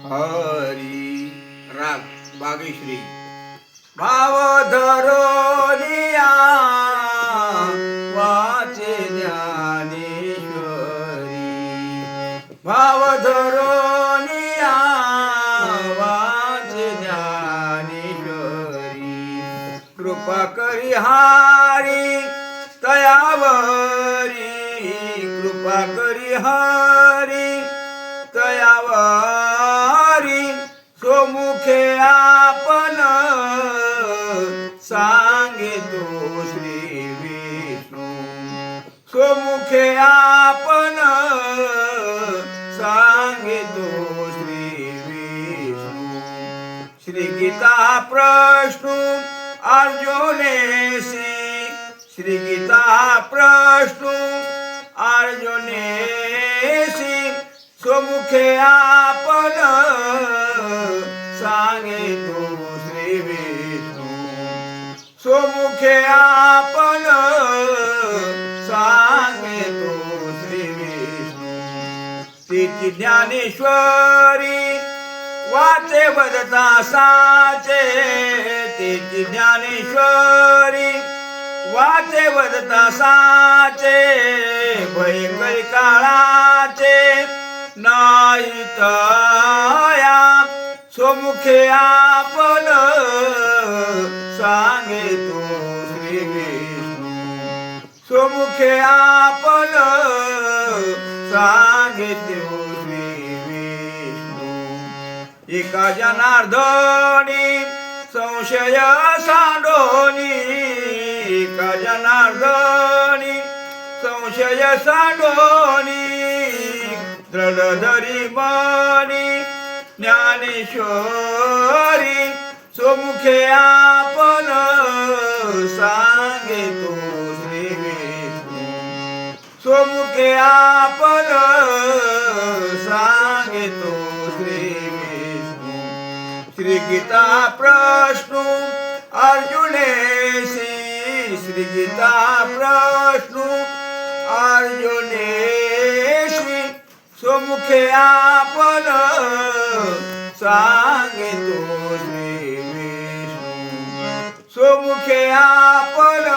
हरी राग बागेश्री. भाव धरोनिया वाचे ज्ञानेश्वरी. भाव धरोनिया वाचे ज्ञानेश्वरी. कृपा करी हारी तयावरी कृपा करी हारी तयावरी सांगे तो श्री विष्णू सोमुखे आपण सांगे तो श्री विष्णू श्री गीता प्रश्न अर्जुनेशी श्री गीता प्रश्न अर्जुनेशी स्वमुखे आपण सोमुखे आपण सांगे तो श्री विष्णू. तिची ज्ञानेश्वरी वाचे बदता साचे. तिची ज्ञानेश्वरी वाचे बदता साचे. भयंकर काळाचे नाही तया. सोमुखे आपण सांगे तो श्री विष्णू. सोमुखे आपण सांगे तो श्री विष्णू. एका जनार्दनी संशय सांडोनी. एका जनार्दनी संशय सांडोनी. दृढधरी मनी ज्ञानेश्वरी. स्वमुखे आपण सांगे तो श्री विष्णू स्वमुखे आपण सांगे तो श्री विष्णू श्री गीता प्रश्न अर्जुनेशी श्री गीता प्रश्न अर्जुनेशी स्वमुखे आपण सांगे तो विष्णू स्वमुखे आपण सांगे